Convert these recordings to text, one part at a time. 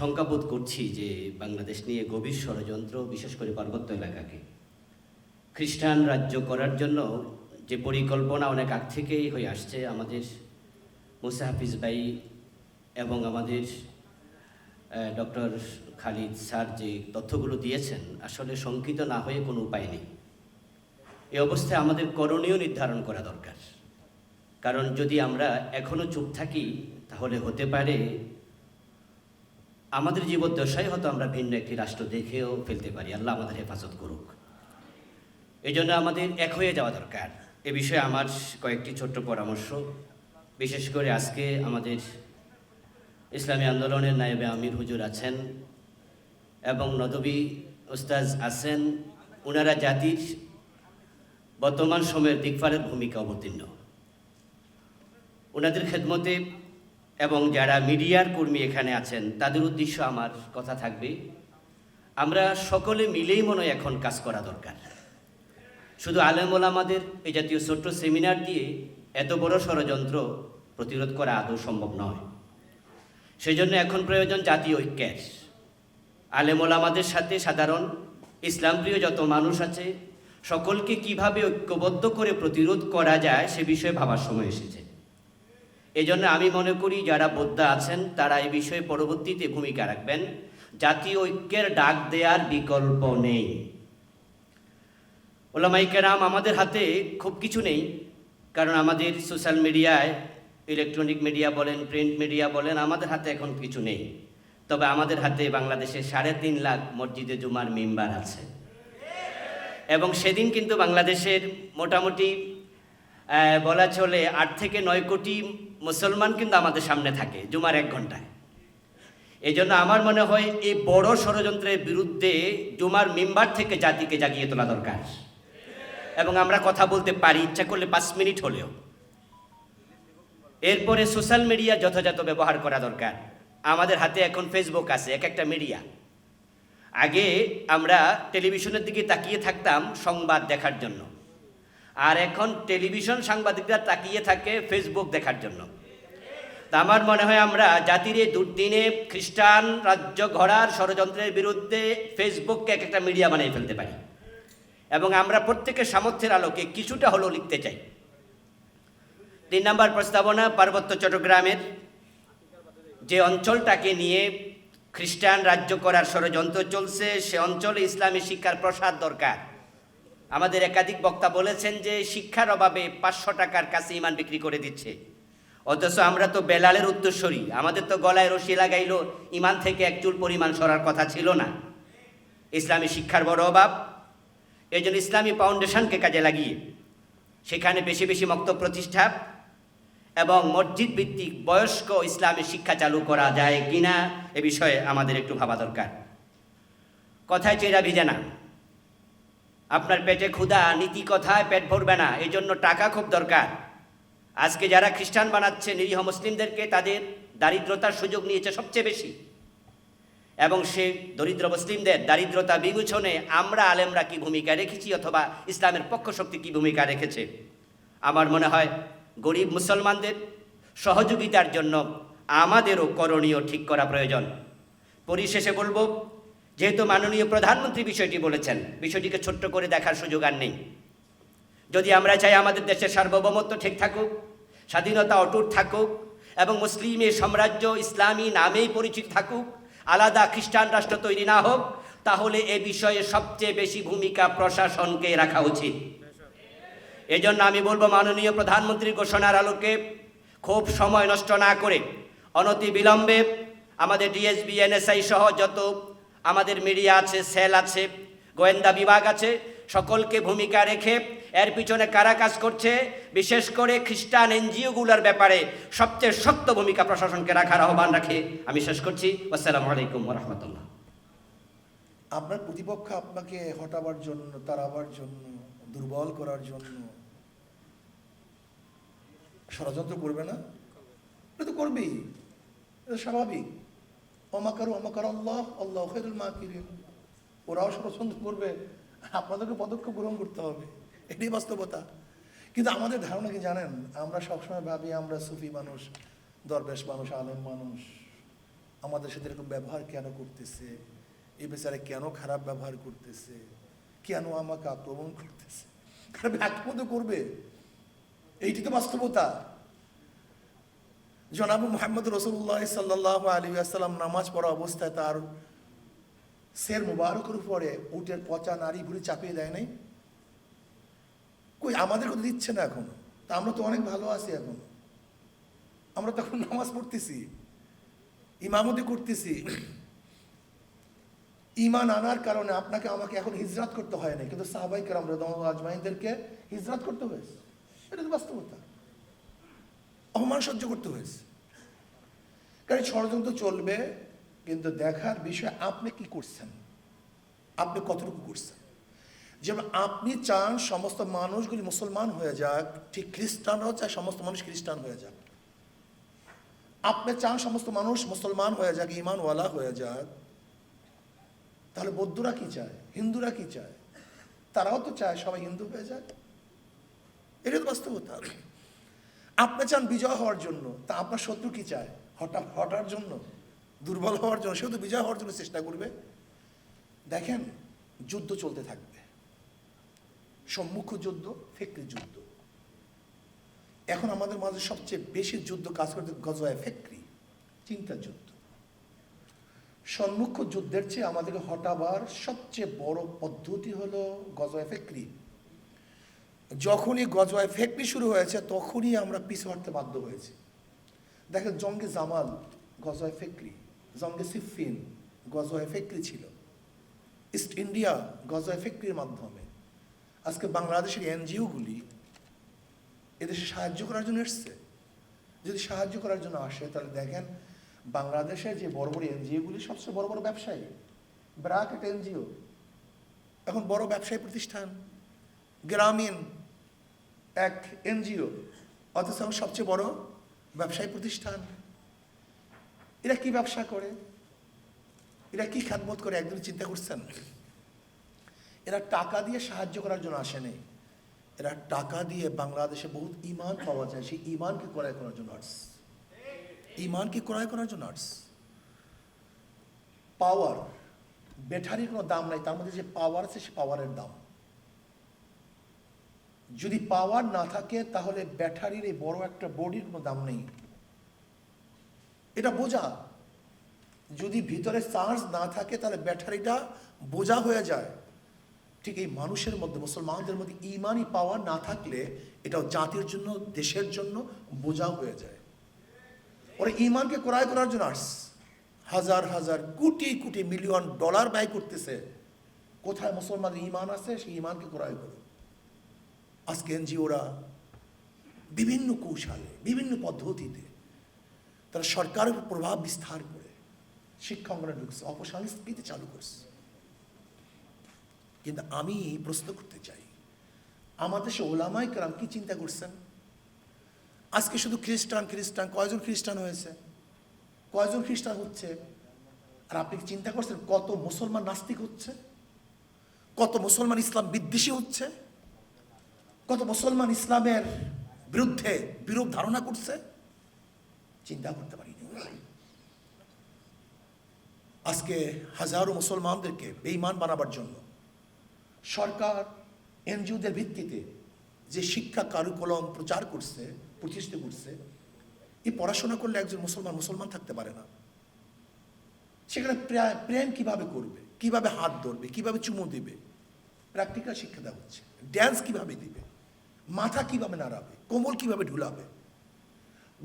শঙ্কাবোধ করছি যে বাংলাদেশ নিয়ে গভীর ষড়যন্ত্র, বিশেষ করে পার্বত্য এলাকাকে। খ্রিস্টান রাজ্য করার জন্য যে পরিকল্পনা অনেক আগ থেকেই হয়ে আসছে, আমাদের মুসা হাফিজ ভাই এবং আমাদের ডক্টর খালিদ স্যার যে তথ্যগুলো দিয়েছেন, আসলে শঙ্কিত না হয়ে কোনো উপায় নেই। এ অবস্থায় আমাদের করণীয় নির্ধারণ করা দরকার। কারণ যদি আমরা এখনও চুপ থাকি, তাহলে হতে পারে আমাদের জীবদ্দশায় হয়তো আমরা ভিন্ন একটি রাষ্ট্র দেখেও ফেলতে পারি। আল্লাহ আমাদের হেফাজত করুক। এই জন্য আমাদের এক হয়ে যাওয়া দরকার। এ বিষয়ে আমার কয়েকটি ছোট্ট পরামর্শ। বিশেষ করে আজকে আমাদের ইসলামী আন্দোলনের নায়েবে আমির হুজুর আছেন এবং নদবী ওস্তাজ আছেন। ওনারা জাতির বর্তমান সময়ের দিকপালের ভূমিকা অবতীর্ণ। ওনাদের খেদমতে এবং যারা মিডিয়ার কর্মী এখানে আছেন, তাদের উদ্দেশ্য আমার কথা থাকবে, আমরা সকলে মিলেই মনে এখন কাজ করা দরকার। শুধু আলেমুল আমাদের এই জাতীয় ছোট্ট সেমিনার দিয়ে এত বড় ষড়যন্ত্র প্রতিরোধ করা আদৌ সম্ভব নয়। সেই জন্য এখন প্রয়োজন জাতীয় ঐক্যের। আলেমুল আমাদের সাথে সাধারণ, ইসলামপ্রিয় যত মানুষ আছে, সকলকে কীভাবে ঐক্যবদ্ধ করে প্রতিরোধ করা যায় সে বিষয়ে ভাবার সময় এসেছে। এজন্য আমি মনে করি যারা বোদ্ধা আছেন, তারা এই বিষয়ে পরবর্তীতে ভূমিকা রাখবেন। জাতীয় ঐক্যের ডাক দেওয়ার বিকল্প নেই। ওলামাইকেরাম আমাদের হাতে খুব কিছু নেই। কারণ আমাদের সোশ্যাল মিডিয়ায় ইলেকট্রনিক মিডিয়া বলেন, প্রিন্ট মিডিয়া বলেন, আমাদের হাতে এখন কিছু নেই। তবে আমাদের হাতে বাংলাদেশে সাড়ে তিন লাখ মসজিদে জুমার মেম্বার আছে। এবং সেদিন কিন্তু বাংলাদেশের মোটামুটি বলা চলে আট থেকে নয় কোটি মুসলমান কিন্তু আমাদের সামনে থাকে জুমার এক ঘন্টায়। এই জন্য আমার মনে হয় এই বড় ষড়যন্ত্রের বিরুদ্ধে জুমার মেম্বার থেকে জাতিকে জাগিয়ে তোলা দরকার। এবং আমরা কথা বলতে পারি, ইচ্ছা করলে পাঁচ মিনিট হলেও। এরপরে সোশ্যাল মিডিয়া যথাযথ ব্যবহার করা দরকার। আমাদের হাতে এখন ফেসবুক আছে, এক একটা মিডিয়া। আগে আমরা টেলিভিশনের দিকে তাকিয়ে থাকতাম সংবাদ দেখার জন্য। আর এখন টেলিভিশন সাংবাদিকরা তাকিয়ে থাকে ফেসবুক দেখার জন্য। তা আমার মনে হয় আমরা জাতির এই দুর্দিনে খ্রিস্টান রাজ্য ঘোড়ার ষড়যন্ত্রের বিরুদ্ধে ফেসবুককে এক একটা মিডিয়া বানিয়ে ফেলতে পারি। এবং আমরা প্রত্যেকের সামর্থ্যের আলোকে কিছুটা হলেও লিখতে চাই। তিন নম্বর প্রস্তাবনা, পার্বত্য চট্টগ্রামের যে অঞ্চলটাকে নিয়ে খ্রিস্টান রাজ্য করার ষড়যন্ত্র চলছে, সে অঞ্চলে ইসলামী শিক্ষার প্রসার দরকার। আমাদের একাধিক বক্তা বলেছেন যে শিক্ষার অভাবে পাঁচশো টাকার কাছে ইমান বিক্রি করে দিচ্ছে। অথচ আমরা তো বেলালের উত্তরস্বরী আমাদের তো গলায় রশি লাগাইলো, ইমান থেকে এক চুল পরিমাণ সরার কথা ছিল না। ইসলামী শিক্ষার বড় অভাব। এই জন্য ইসলামী ফাউন্ডেশনকে কাজে লাগিয়ে সেখানে বেশি বেশি মক্ত প্রতিষ্ঠা এবং মসজিদ ভিত্তিক বয়স্ক ইসলামী শিক্ষা চালু করা যায় কিনা এ বিষয়ে আমাদের একটু ভাবা দরকার। কথায় চেরা ভিজে না। আপনার পেটে ক্ষুধা, নীতি কথায় পেট ভরবে না, এই জন্য টাকা খুব দরকার। আজকে যারা খ্রিস্টান বানাচ্ছে, নিরীহ মুসলিমদেরকে তাদের দারিদ্রতার সুযোগ নিয়েছে সবচেয়ে বেশি। এবং সে দরিদ্র মুসলিমদের দারিদ্রতা বিবেচনে আমরা আলেমরা কি ভূমিকা রেখেছি অথবা ইসলামের পক্ষ শক্তি কি ভূমিকা রেখেছে? আমার মনে হয় গরিব মুসলমানদের সহযোগিতার জন্য আমাদেরও করণীয় ঠিক করা প্রয়োজন। পরিশেষে বলব যেহেতু মাননীয় প্রধানমন্ত্রী বিষয়টি বলেছেন, বিষয়টিকে ছোট্ট করে দেখার সুযোগ আর নেই। যদি আমরা চাই আমাদের দেশের সার্বভৌমত্ব ঠিক থাকুক, স্বাধীনতা অটুট থাকুক, এবং মুসলিমের সাম্রাজ্য ইসলামী নামেই পরিচিত থাকুক, আলাদা খ্রিস্টান রাষ্ট্র তৈরি না হোক, তাহলে এ বিষয়ে সবচেয়ে বেশি ভূমিকা প্রশাসনকে রাখা উচিত। এজন্য আমি বলব, মাননীয় প্রধানমন্ত্রীর ঘোষণার আলোকে খুব সময় নষ্ট না করে অনতি বিলম্বে আমাদের ডিএসবি, এনএসআই সহ যত আমাদের মিডিয়া আছে, সেল আছে, গোয়েন্দা বিভাগ আছে, সকলকে ভূমিকা রেখে এর পিছনে কারা কাজ করছে, বিশেষ করে খ্রিস্টান এনজিওগুলোর ব্যাপারে সবচেয়ে শক্ত ভূমিকা প্রশাসনকে রাখার আহ্বান রাখে। আমি শেষ করছি। আসসালামু আলাইকুম রহমতুল্লাহ আপনার প্রতিপক্ষ আপনাকে হটাবার জন্য, তাড়াবার জন্য, দুর্বল করার জন্য ষড়যন্ত্র করবে না? এটা তো করবেই। স্বাভাবিক। অমাকারু অমাকার আল্লাহ আল্লাহ খেরুল মা কিরিন ওরাও ষড়যন্ত্র করবে। আপনাদেরকে পদক্ষেপ গ্রহণ করতে হবে। এটাই বাস্তবতা। কিন্তু আমাদের ধারণা কি জানেন? আমরা সবসময় ভাবি, আমরা সুফি মানুষ, দরবেশ মানুষ, আলেম মানুষ। আমাদের সাথে এরকম ব্যবহার কেন করতেছে? এই বেচারা কেন খারাপ ব্যবহার করতেছে? কেন আমাকে আক্রমণ করতেছে? ব্যাখ্যা তো করবে। এইটি তো বাস্তবতা। জনাব মোহাম্মদ রসুল্লাহ সাল্লাহ আলী আসসালাম নামাজ পড়া অবস্থায় তার শের মুবারকের উপরে উটের পচা নারী ভুড়ি চাপিয়ে দেয় নাই? কই, আমাদের কথা দিচ্ছে না এখন? তা আমরা তো অনেক ভালো আছি এখন। আমরা তখন নামাজ পড়তেছি, ইমামতি করতেছি। ইমান আনার কারণে আপনাকে, আমাকে এখন হিজরাত করতে হয় না কিন্তু সাহাবাই কেরাম রেদম আজমাইনদেরকে হিজরাত করতে হয়েছে। এটা তো বাস্তবতা। অপমান সহ্য করতে হয়েছে। কারণ ষড়যন্ত্র চলবে, কিন্তু দেখার বিষয় আপনি কি করছেন? আপনি কতটুকু করছেন? যেমন আপনি চান সমস্ত মানুষগুলি মুসলমান হয়ে যাক, ঠিক খ্রিস্টানরাও চায় সমস্ত মানুষ খ্রিস্টান হয়ে যাক। আপনি চান সমস্ত মানুষ মুসলমান হয়ে যাক, ইমানওয়ালা হয়ে যাক। তাহলে বৌদ্ধরা কি চায়? হিন্দুরা কি চায়? তারাও তো চায় সবাই হিন্দু হয়ে যাক। এটা তো বাস্তবতা। আপনি চান বিজয় হওয়ার জন্য, তা আপনার শত্রু কি চায়? হঠাৎ হটার জন্য? দুর্বল হওয়ার জন্য সেও তো বিজয় হওয়ার জন্য চেষ্টা করবে। দেখেন, যুদ্ধ চলতে থাকবে। সম্মুখ যুদ্ধ ফেকরি যুদ্ধ। এখন আমাদের মাঝে সবচেয়ে বেশি যুদ্ধ কাজ করতে গজওয়ায় ফেকরি চিন্তার যুদ্ধ। সম্মুখ যুদ্ধের চেয়ে আমাদেরকে হটাবার সবচেয়ে বড় পদ্ধতি হলো গজওয়ায় ফেকরি যখনই গজওয়ায় ফেকরি শুরু হয়েছে, তখনই আমরা পিছু হটতে বাধ্য হয়েছি। দেখেন, জঙ্গে জামাল গজওয়ায় ফেকরি জঙ্গে সিফিন গজওয়ায় ফেকরি ছিল। ইস্ট ইন্ডিয়া গজওয়ায় ফেকরির মাধ্যমে। আজকে বাংলাদেশের এনজিওগুলি এদেশে সাহায্য করার জন্য এসছে। যদি সাহায্য করার জন্য আসে, তাহলে দেখেন, বাংলাদেশে যে বড় বড় এনজিওগুলি সবচেয়ে বড় বড় ব্যবসায়ী। ব্রাক এনজিও। এখন বড় ব্যবসায়ী প্রতিষ্ঠান, গ্রামীণ এক এনজিও, অথচ সবচেয়ে বড় ব্যবসায়ী প্রতিষ্ঠান। এরা কি ব্যবসা করে? এরা কি খাতবোধ করে? একদিন চিন্তা করছেন? এরা টাকা দিয়ে সাহায্য করার জন্য আসেনি এরা টাকা দিয়ে বাংলাদেশে বহুত ইমান পাওয়া যায়। সেই ইমানকে ক্রয় করার জন্য আর্টস ইমানকে ক্রয় করার জন্য আর্টস পাওয়ার ব্যাটারির কোনো দাম নাই। তার মধ্যে যে পাওয়ার আছে, সে পাওয়ারের দাম। যদি পাওয়ার না থাকে, তাহলে ব্যাটারির এই বড় একটা বডির কোনো দাম নেই। এটা বোঝা। যদি ভিতরে চার্জ না থাকে, তাহলে ব্যাটারিটা বোঝা হয়ে যায়। ঠিক এই মানুষের মধ্যে, মুসলমানদের মধ্যে ইমানই পাওয়ার না থাকলে, এটাও জাতির জন্য, দেশের জন্য বোঝা হয়ে যায়। ওরা ইমানকে ক্রয় করার জন্য আস। হাজার হাজার, কোটি কোটি মিলিয়ন ডলার ব্যয় করতেছে। কোথায় মুসলমানদের ইমান আছে, সেই ইমানকে ক্রয় করো আজকে এনজিওরা বিভিন্ন কৌশলে, বিভিন্ন পদ্ধতিতে তারা সরকারের প্রভাব বিস্তার করে শিক্ষা অঙ্গনে ঢুকছে অপসংস্কৃতি চালু করছে। কিন্তু আমি প্রশ্ন করতে চাই, আমাদের সে ওলামাই কারাম কি চিন্তা করছেন? আজকে শুধু খ্রিস্টান খ্রিস্টান, কয়জন খ্রিস্টান হয়েছে? কয়জন খ্রিস্টান হচ্ছে? আর আপনি কি চিন্তা করছেন কত মুসলমান নাস্তিক হচ্ছে? কত মুসলমান ইসলাম বিদ্বেষী হচ্ছে? কত মুসলমান ইসলামের বিরুদ্ধে বিরূপ ধারণা করছে? চিন্তা করতে পারিনি। আজকে হাজারো মুসলমানদেরকে বেঈমান বানাবার জন্য সরকার, এনজিওদের ভিত্তিতে যে শিক্ষা কারুকলম প্রচার করছে, প্রতিষ্ঠিত করছে, এই পড়াশোনা করলে একজন মুসলমান মুসলমান থাকতে পারে না। সেখানে প্রা- প্রেম কীভাবে করবে? কীভাবে হাত ধরবে? কীভাবে চুমু দিবে? প্র্যাকটিক্যাল শিক্ষা দেওয়া হচ্ছে। ড্যান্স কীভাবে দিবে? মাথা কীভাবে নাড়াবে? কোমল কীভাবে ঢুলাবে?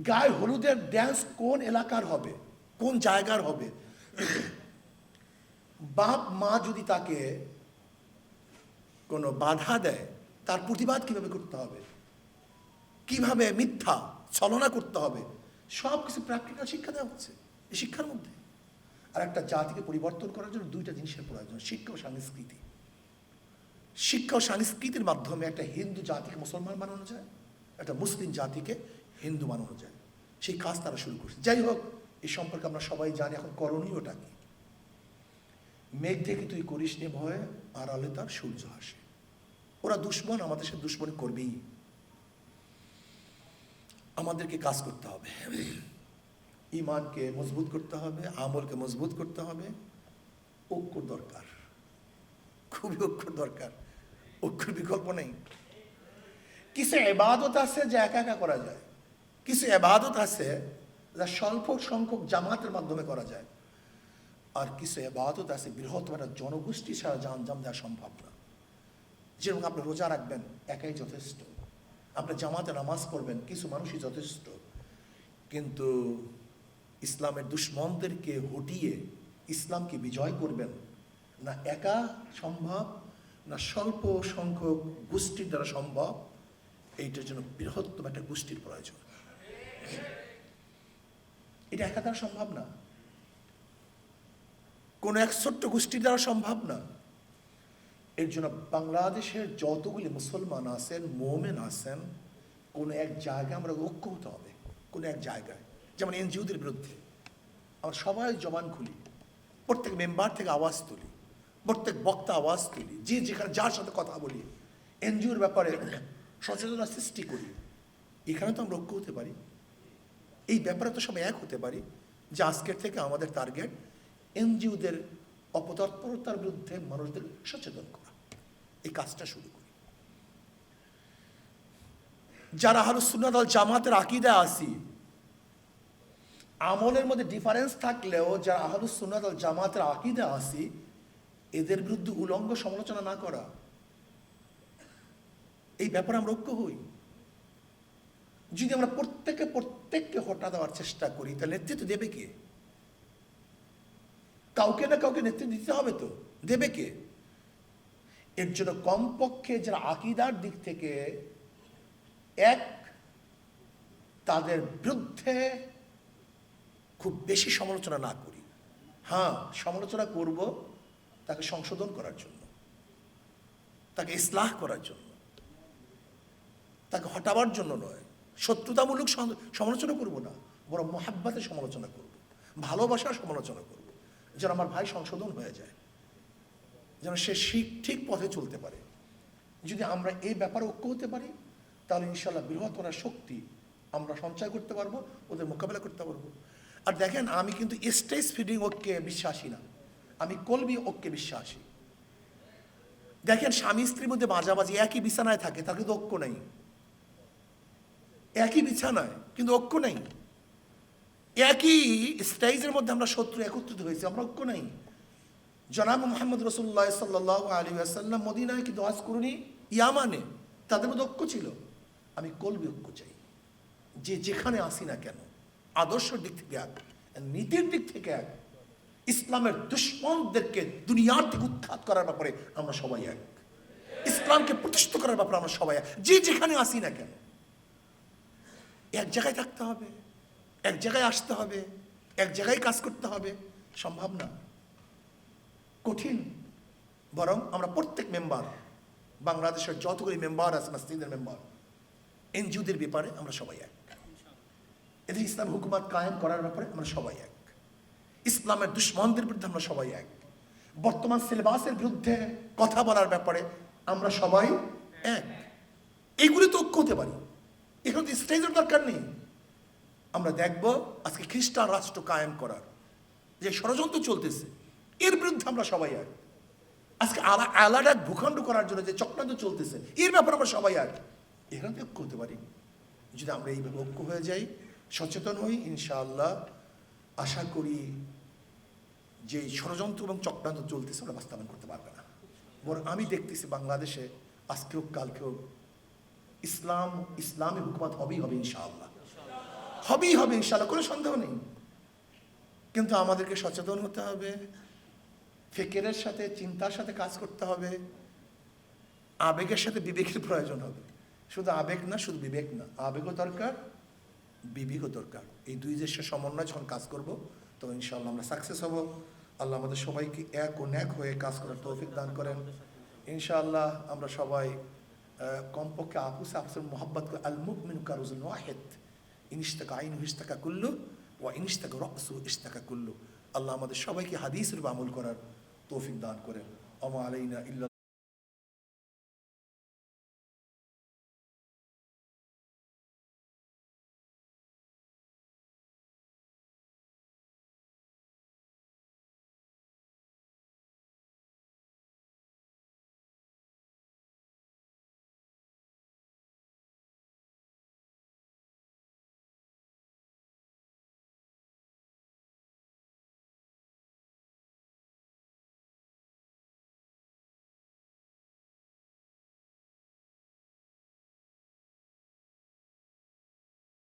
গায়ে হলুদের ড্যান্স কোন এলাকার হবে? কোন জায়গার হবে? বাপ, মা যদি তাকে কোনো বাধা দেয়, তার প্রতিবাদ কীভাবে করতে হবে? কীভাবে মিথ্যা ছলনা করতে হবে? সব কিছু প্র্যাকটিক্যাল শিক্ষা দেওয়া হচ্ছে এই শিক্ষার মধ্যে। আর একটা জাতিকে পরিবর্তন করার জন্য দুইটা জিনিসের প্রয়োজন, শিক্ষা ও সংস্কৃতি। শিক্ষা ও সংস্কৃতির মাধ্যমে একটা হিন্দু জাতিকে মুসলমান বানানো যায়, একটা মুসলিম জাতিকে হিন্দু বানানো যায়। সেই কাজ তারা শুরু করছে। যাই হোক এই সম্পর্কে আমরা সবাই জানি এখন করণীয়টা কি। মেঘ থেকে তুই করিস নে ভয়, আর আলে তার সূর্য হাসে ওরা দুশ্মন, আমাদের সাথে দুশ্মনী করবেই। আমাদেরকে কাজ করতে হবে। ইমানকে মজবুত করতে হবে, আমলকে মজবুত করতে হবে। ঐক্য দরকার। খুবই ঐক্য দরকার। ঐক্যর বিকল্প নেই। কিছু এবাদত আছে যা একা একা করা যায়। কিছু এবাদত আছে যা স্বল্প সংখ্যক জামাতের মাধ্যমে করা যায়। আর কিছু এবাদত আছে বৃহত্তম একটা জনগোষ্ঠী ছাড়া যা আঞ্জাম দেওয়া সম্ভব না। যেরকম আপনি রোজা রাখবেন, একাই যথেষ্ট। আপনি জামাতে নামাজ পড়বেন, কিছু মানুষই যথেষ্ট। কিন্তু ইসলামের দুশ্মনদেরকে হটিয়ে ইসলামকে বিজয় করবেন না একা সম্ভব না স্বল্প সংখ্যক গোষ্ঠীর দ্বারা সম্ভব, এইটার জন্য বৃহত্তম একটা গোষ্ঠীর প্রয়োজন। এটা একা দ্বারা সম্ভব না। কোনো এক ছোট্ট গোষ্ঠীর দ্বারা সম্ভব না। এর জন্য বাংলাদেশের যতগুলি মুসলমান আছেন, মোমেন আছেন, কোনো এক জায়গায় আমরা ঐক্য হতে হবে, কোনো এক জায়গায়। যেমন এনজিওদের বিরুদ্ধে। আমরা সবাই জবান খুলি, প্রত্যেক মেম্বার থেকে আওয়াজ তুলি। প্রত্যেক বক্তা আওয়াজ তুলি, যে যেখানে যার সাথে কথা বলি। এনজিওর ব্যাপারে সচেতনতা সৃষ্টি করি। এখানে তো আমরা ঐক্য হতে পারি। এই ব্যাপারে তো সবাই এক হতে পারি যে আজকের থেকে আমাদের টার্গেট এনজিওদের অপতৎপরতার বিরুদ্ধে মানুষদের সচেতন করা। এই কাজটা শুরু করি। যারা হারু সুন্নাদল জামাতের আকিদা আসি আমলের মধ্যে ডিফারেন্স থাকলেও যারা আহলুস সুন্নাত আল জামাতের আকিদা আসি এদের বিরুদ্ধে উলঙ্গ সমালোচনা না করা। এই ব্যাপারে আমরা ঐক্য হই। যদি আমরা প্রত্যেকে প্রত্যেককে হটা দেওয়ার চেষ্টা করি, তাহলে নেতৃত্ব দেবে কে? কাউকে না কাউকে নেতৃত্ব দিতে হবে তো? দেবে কে? এর জন্য কমপক্ষে যারা আকিদার দিক থেকে এক, তাদের বিরুদ্ধে খুব বেশি সমালোচনা না করি। হ্যাঁ সমালোচনা করব তাকে সংশোধন করার জন্য, তাকে ইসলাহ করার জন্য, তাকে হটাবার জন্য নয়। শত্রুতামূলক সমালোচনা করব না, বরং মহাব্বাতের সমালোচনা করব, ভালোবাসার সমালোচনা করব, যেন আমার ভাই সংশোধন হয়ে যায়, যেন সে শিখ ঠিক পথে চলতে পারে। যদি আমরা এই ব্যাপারে ঐক্য হতে পারি, তাহলে ইনশাল্লাহ বৃহত্তর শক্তি আমরা সঞ্চয় করতে পারব, ওদের মোকাবেলা করতে পারব। আর দেখেন, আমি কিন্তু স্টেজ ফিডিং ঐক্যে বিশ্বাসী না। আমি কলবি ঐক্যে বিশ্বাসী। দেখেন, স্বামী স্ত্রীর মধ্যে মাঝামাঝি একই বিছানায় থাকে, তার কিন্তু ঐক্য নেই। একই বিছানায় কিন্তু ঐক্য নেই। একই স্টেজের মধ্যে আমরা শত্রু একত্রিত হয়েছি, আমরা ঐক্য নেই। জনাব মোহাম্মদ রসুল্লাহ সাল্লাহ আলী আসাল্লাম মদিনায় কি দোয়াজ করুনি, ইয়ামানে তাদের মধ্যে ঐক্য ছিল। আমি কলবি ঐক্য চাই। যে যেখানে আসি না কেন, আদর্শের দিক থেকে এক, নীতির দিক থেকে এক ইসলামের দুশ্মনদেরকে দুনিয়ার থেকে উৎখাত করার ব্যাপারে আমরা সবাই এক। ইসলামকে প্রতিষ্ঠিত করার ব্যাপারে আমরা সবাই এক। যে যেখানে আসি না কেন, এক জায়গায় থাকতে হবে, এক জায়গায় আসতে হবে, এক জায়গায় কাজ করতে হবে, সম্ভব না। কঠিন। বরং আমরা প্রত্যেক মেম্বার, বাংলাদেশের যতগুলি মেম্বার আছে, মসজিদের মেম্বার, এনজিওদের ব্যাপারে আমরা সবাই এক। এদের ইসলাম হুকুমাত কায়েম করার ব্যাপারে আমরা সবাই এক। ইসলামের দুশ্মনদের বিরুদ্ধে আমরা সবাই এক। বর্তমান সিলেবাসের বিরুদ্ধে কথা বলার ব্যাপারে আমরা সবাই এক। এইগুলি তো ঐক্য হতে পারি। এখানে তো স্টেজের দরকার নেই। আমরা দেখব আজকে খ্রিস্টান রাষ্ট্র কায়েম করার যে ষড়যন্ত্র চলতেছে, এর বিরুদ্ধে আমরা সবাই এক। আজকে আলা, আলাদা ভূখণ্ড করার জন্য যে চক্রান্ত চলতেছে, এর ব্যাপারে আমরা সবাই এক। এখানে ঐক্য হতে পারি। যদি আমরা এইভাবে ঐক্য হয়ে যাই, সচেতন হই, ইনশাআল্লাহ আশা করি যে ষড়যন্ত্র এবং চক্রান্ত চলতেছে ওরা বাস্তবায়ন করতে পারবে না। বরং আমি দেখতেছি বাংলাদেশে আজকেও, কালকেও ইসলাম, ইসলামী হুকুমাত হবেই হবে ইনশাআল্লাহ। হবেই হবে ইনশাআল্লাহ, কোনো সন্দেহ নেই। কিন্তু আমাদেরকে সচেতন হতে হবে, ফেকেরের সাথে, চিন্তার সাথে কাজ করতে হবে, আবেগের সাথে বিবেকের প্রয়োজন হবে। শুধু আবেগ না, শুধু বিবেক না, আবেগও দরকার বিবেকও দরকার। এই দুই দেশের সমন্বয় যখন কাজ করব তখন ইনশাআল্লাহ আমরা সাকসেস হব। আল্লাহ আমাদের সবাইকে এক ও ন্যাক হয়ে কাজ করার তৌফিক দান করেন। ইনশাআল্লাহ আমরা সবাই কমপক্ষে আপুস আপুসের মোহাব্বত করে আল মুকমিন কারুজুল ওয়াহেদ। ইনিস্তাকা আইন ইস্তাকা কুল্লু ও ইনিস্তাকা রসু ইস্তাকা কুল্লু। আল্লাহ আমাদের সবাইকে হাদিসের আমল করার তৌফিক দান করেন। অমা আলাইনা ইল্লা